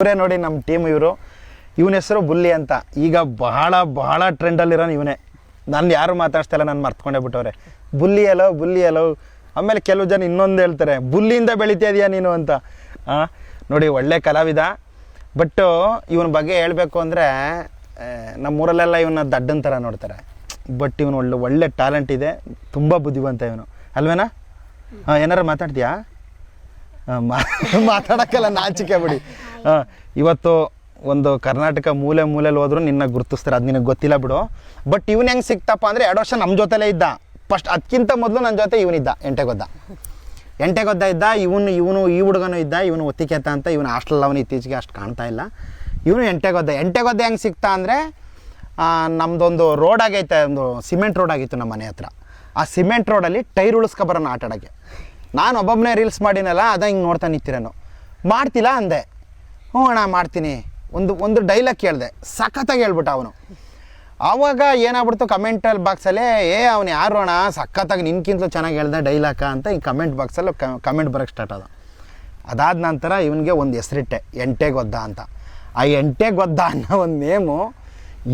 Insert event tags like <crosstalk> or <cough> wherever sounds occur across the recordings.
ಇವರೇ ನೋಡಿ ನಮ್ಮ ಟೀಮ್ ಇವರು. ಇವನ ಹೆಸರು ಬುಲ್ಲಿ ಅಂತ. ಈಗ ಬಹಳ ಬಹಳ ಟ್ರೆಂಡಲ್ಲಿರೋನು ಇವನೇ. ನಾನು ಯಾರು ಮಾತಾಡ್ಸ್ತಿಲ್ಲ ನಾನು ಮರ್ತ್ಕೊಂಡೇ ಬಿಟ್ಟವ್ರೆ. ಬುಲ್ಲಿ ಅಲೋ ಬುಲ್ಲಿ ಅಲೋ ಆಮೇಲೆ ಕೆಲವು ಜನ ಇನ್ನೊಂದು ಹೇಳ್ತಾರೆ, ಬುಲ್ಲಿಯಿಂದ ಬೆಳಿತಾ ಇದೆಯಾ ನೀನು ಅಂತ? ನೋಡಿ, ಒಳ್ಳೆ ಕಲಾವಿದ. ಬಟ್ಟು ಇವನ ಬಗ್ಗೆ ಹೇಳಬೇಕು ಅಂದರೆ ನಮ್ಮೂರಲ್ಲೆಲ್ಲ ಇವನ್ನ ದಡ್ಡನ ಥರ ನೋಡ್ತಾರೆ. ಬಟ್ ಇವನು ಒಳ್ಳೆ ಒಳ್ಳೆ ಟ್ಯಾಲೆಂಟ್ ಇದೆ. ತುಂಬ ಬುದ್ಧಿವಂತ ಇವನು. ಅಲ್ವೇನಾ? ಹಾಂ ಏನಾರು ಮಾತಾಡ್ತೀಯಾ? <laughs> ಮಾತಾಡೋಕ್ಕಲ್ಲ ನಾಚಿಕೆ ಬಿಡಿ. ಇವತ್ತು ಒಂದು ಕರ್ನಾಟಕ ಮೂಲೆ ಮೂಲೆಯಲ್ಲಿ ಹೋದ್ರು ನಿನ್ನ ಗುರುತಿಸ್ತಾರೆ. ಅದು ನಿನಗೆ ಗೊತ್ತಿಲ್ಲ ಬಿಡು. ಬಟ್ ಇವನು ಹೆಂಗೆ ಸಿಕ್ತಪ್ಪ ಅಂದರೆ ಎರಡು ವರ್ಷ ನಮ್ಮ ಜೊತೆಲೇ ಇದ್ದ. ಫಸ್ಟ್ ಅದಕ್ಕಿಂತ ಮೊದಲು ನನ್ನ ಜೊತೆ ಇವನಿದ್ದ ಎಂಟೆಗೊದ್ದ. ಎಂಟೆಗೊದ್ದ ಇದ್ದ, ಇವನು ಇವನು ಈ ಹುಡುಗನೂ ಇದ್ದ, ಇವನು ಒತ್ತಿಕೆತ ಅಂತ ಇವನು ಹಾಸ್ಟೆಲ್ ಅವನು ಇತ್ತೀಚೆಗೆ ಅಷ್ಟು ಕಾಣ್ತಾ ಇಲ್ಲ. ಇವನು ಎಂಟೆಗೊದ್ದ. ಎಂಟೆಗೊದ್ದ ಹೆಂಗೆ ಸಿಕ್ತಾ ಅಂದರೆ ನಮ್ಮದೊಂದು ರೋಡ್ ಆಗೈತೆ, ಒಂದು ಸಿಮೆಂಟ್ ರೋಡ್ ಆಗಿತ್ತು ನಮ್ಮ ಮನೆ ಹತ್ರ. ಆ ಸಿಮೆಂಟ್ ರೋಡಲ್ಲಿ ಟೈರ್ ಉಳಿಸ್ಕೊಬರೋಣ ಆಟ ಆಡೋಕ್ಕೆ ನಾನು ಒಬ್ಬೊಬ್ಬನೇ ರೀಲ್ಸ್ ಮಾಡಿನಲ್ಲ, ಅದ ಹಿಂಗೆ ನೋಡ್ತಾ ನಿಂತಿರೋನು. ಮಾಡ್ತಿಲ್ಲ ಅಂದೆ. ಹ್ಞೂ ಅಣ್ಣ ಮಾಡ್ತೀನಿ. ಒಂದು ಒಂದು ಡೈಲಾಗ್ ಕೇಳಿದೆ. ಸಖತ್ತಾಗಿ ಹೇಳ್ಬಿಟ್ಟ ಅವನು. ಆವಾಗ ಏನಾಗ್ಬಿಡ್ತು ಕಮೆಂಟಲ್ಲಿ ಬಾಕ್ಸಲ್ಲೇ ಏ, ಅವನು ಯಾರು ಅಣ್ಣ? ಸಖತ್ತಾಗಿ ನಿನ್ಕಿಂತಲೂ ಚೆನ್ನಾಗಿ ಹೇಳ್ದೆ ಡೈಲಾಕ ಅಂತ ಈ ಕಮೆಂಟ್ ಬಾಕ್ಸಲ್ಲಿ ಕಮೆಂಟ್ ಬರೋಕ್ಕೆ ಸ್ಟಾರ್ಟ್ ಆದ. ಅದಾದ ನಂತರ ಇವನಿಗೆ ಒಂದು ಹೆಸರಿಟ್ಟೆ ಎಂಟೆಗೊದ್ದ ಅಂತ. ಆ ಎಂಟೆ ಗೊದ್ದ ಅನ್ನೋ ಒಂದು ನೇಮು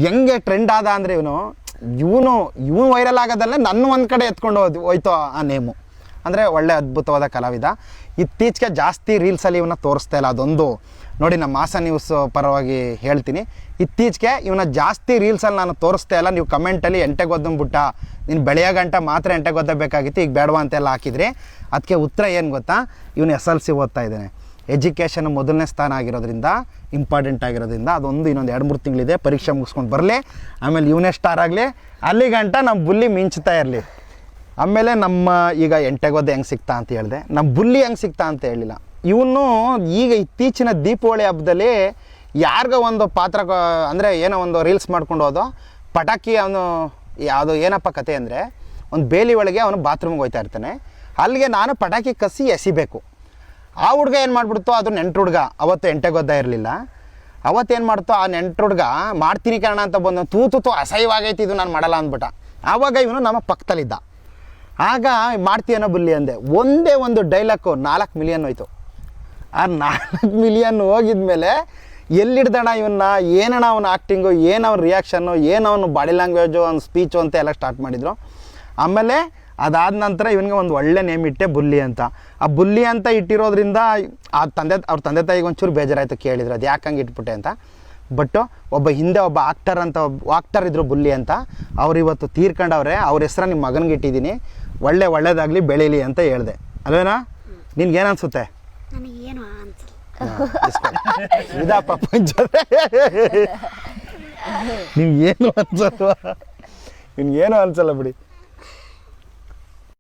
ಹೆಂಗೆ ಟ್ರೆಂಡ್ ಆದ ಅಂದರೆ ಇವನು ಇವನು ಇವನು ವೈರಲ್ ಆಗೋದಲ್ಲೇ ನನ್ನ ಒಂದು ಕಡೆ ಎತ್ಕೊಂಡು ಹೋದ್, ಹೋಯ್ತು ಆ ನೇಮು ಅಂದರೆ ಒಳ್ಳೆ ಅದ್ಭುತವಾದ ಕಲಾವಿದ. ಇತ್ತೀಚೆಗೆ ಜಾಸ್ತಿ ರೀಲ್ಸಲ್ಲಿ ಇವನ್ನ ತೋರಿಸ್ತಾ ಇಲ್ಲ ಅದೊಂದು. ನೋಡಿ, ನಮ್ಮ ಮಾಸ ನ್ಯೂಸ್ ಪರವಾಗಿ ಹೇಳ್ತೀನಿ. ಇತ್ತೀಚೆಗೆ ಇವನ್ನ ಜಾಸ್ತಿ ರೀಲ್ಸಲ್ಲಿ ನಾನು ತೋರಿಸ್ತಾ ಇಲ್ಲ. ನೀವು ಕಮೆಂಟಲ್ಲಿ ಎಂಟೆಗೊದ್ದಂಬಿಟ್ಟ ನೀನು ಬೆಳೆಯೋ ಗಂಟ ಮಾತ್ರ ಎಂಟೆಗೆ ಬೇಕಾಗಿತ್ತು, ಈಗ ಬೇಡವಾ ಅಂತೆಲ್ಲ ಹಾಕಿದ್ರಿ. ಅದಕ್ಕೆ ಉತ್ತರ ಏನು ಗೊತ್ತಾ? ಇವನು ಎಸ್ ಎಲ್ ಸಿ ಓದ್ತಾ ಇದ್ದಾನೆ. ಎಜುಕೇಷನ್ ಮೊದಲನೇ ಸ್ಥಾನ ಆಗಿರೋದ್ರಿಂದ ಇಂಪಾರ್ಟೆಂಟ್ ಆಗಿರೋದ್ರಿಂದ ಅದೊಂದು ಇನ್ನೊಂದು ಎರಡು, ಮೂರು ತಿಂಗಳಿದೆ. ಪರೀಕ್ಷೆ ಮುಗಿಸ್ಕೊಂಡು ಬರಲಿ. ಆಮೇಲೆ ಇವನೇ ಸ್ಟಾರ್ ಆಗಲಿ. ಅಲ್ಲಿ ಗಂಟ ನಮ್ಮ ಬುಲ್ಲಿ ಮಿಂಚ್ತಾ ಇರಲಿ. ಆಮೇಲೆ ನಮ್ಮ ಈಗ ಎಂಟೆಗೊದ್ದೆ ಹೆಂಗೆ ಸಿಗ್ತಾ ಅಂತ ಹೇಳಿದೆ, ನಮ್ಮ ಬುಲ್ಲಿ ಹೆಂಗೆ ಸಿಗ್ತಾ ಅಂತ ಹೇಳಿಲ್ಲ. ಇವನು ಈಗ ಇತ್ತೀಚಿನ ದೀಪಾವಳಿ ಹಬ್ಬದಲ್ಲಿ ಯಾರಿಗೋ ಒಂದು ಪಾತ್ರ ಅಂದರೆ ಏನೋ ಒಂದು ರೀಲ್ಸ್ ಮಾಡ್ಕೊಂಡು ಹೋದೋ, ಪಟಾಕಿ ಅವನು ಯಾವುದು ಏನಪ್ಪ ಕತೆ ಅಂದರೆ, ಒಂದು ಬೇಲಿ ಒಳಗೆ ಅವನು ಬಾತ್ರೂಮ್ಗೆ ಹೋಗ್ತಾ ಇರ್ತಾನೆ. ಅಲ್ಲಿಗೆ ನಾನು ಪಟಾಕಿ ಕಸಿ ಎಸಿಬೇಕು. ಆ ಹುಡುಗ ಏನು ಮಾಡಿಬಿಡ್ತು, ಅದು ನೆಂಟು ಹುಡುಗ, ಅವತ್ತು ಎಂಟೆಗೊದ್ದ ಇರಲಿಲ್ಲ. ಅವತ್ತೇನು ಮಾಡ್ತು, ಆ ನೆಂಟು ಹುಡುಗ, ಮಾಡ್ತೀನಿ ಕಾರಣ ಅಂತ ಬಂದು ತೂತು ತೂ, ಅಸಹ್ಯವಾಗೈತಿ, ಇದು ನಾನು ಮಾಡಲ್ಲ ಅಂದ್ಬಿಟ್ಟ. ಆವಾಗ ಇವನು ನಮ್ಮ ಪಕ್ಕದಲ್ಲಿದ್ದ. ಆಗ ಮಾಡ್ತೀಯನೋ ಬುಲ್ಲಿ ಅಂದೆ. ಒಂದೇ ಒಂದು ಡೈಲಾಕು ನಾಲ್ಕು ಮಿಲಿಯನ್ ಹೋಯ್ತು. ಆ ನಾಲ್ಕು ಮಿಲಿಯನ್ ಹೋಗಿದ್ಮೇಲೆ ಎಲ್ಲಿಡ್ದಣ ಇವನ್ನ ಏನಣ ಅವನ ಆ್ಯಕ್ಟಿಂಗು ಏನು ಅವ್ನ ರಿಯಾಕ್ಷನ್ನು ಏನು ಅವನು ಬಾಡಿ ಲ್ಯಾಂಗ್ವೇಜು ಅವ್ನ ಸ್ಪೀಚು ಅಂತ ಎಲ್ಲ ಸ್ಟಾರ್ಟ್ ಮಾಡಿದರು. ಆಮೇಲೆ ಅದಾದ ನಂತರ ಇವನಿಗೆ ಒಂದು ಒಳ್ಳೆ ನೇಮ್ ಇಟ್ಟೆ ಬುಲ್ಲಿ ಅಂತ. ಆ ಬುಲ್ಲಿ ಅಂತ ಇಟ್ಟಿರೋದ್ರಿಂದ ಆ ತಂದೆ, ಅವ್ರ ತಂದೆ ತಾಯಿಗೆ ಒಂಚೂರು ಬೇಜಾರಾಯಿತು ಕೇಳಿದ್ರು. ಅದು ಯಾಕೆ ಇಟ್ಬಿಟ್ಟೆ ಅಂತ. ಬಟ್ಟು ಒಬ್ಬ ಹಿಂದೆ ಒಬ್ಬ ಆಕ್ಟರ್ ಅಂತ ಆಕ್ಟರ್ ಇದ್ರು ಬುಲ್ಲಿ ಅಂತ ಅವ್ರು ಇವತ್ತು ತೀರ್ಕೊಂಡವ್ರೆ ಅವ್ರ ಹೆಸ್ರ ನಿಮ್ಮ ಮಗನಿಗೆ ಇಟ್ಟಿದ್ದೀನಿ. ಒಳ್ಳೆ ಒಳ್ಳೇದಾಗಲಿ ಬೆಳೀಲಿ ಅಂತ ಹೇಳ್ದೆ. ಅಲ್ವೇನಾ? ನಿನ್ಗೇನು ಅನ್ಸುತ್ತೆ? ಇದಾ ಪ್ರಪಂಚದ ನಿಮ್ಗೇನು ಅನ್ಸಲ್ವಾ? ನಿಮ್ಗೇನು ಅನ್ಸಲ್ಲ ಬಿಡಿ.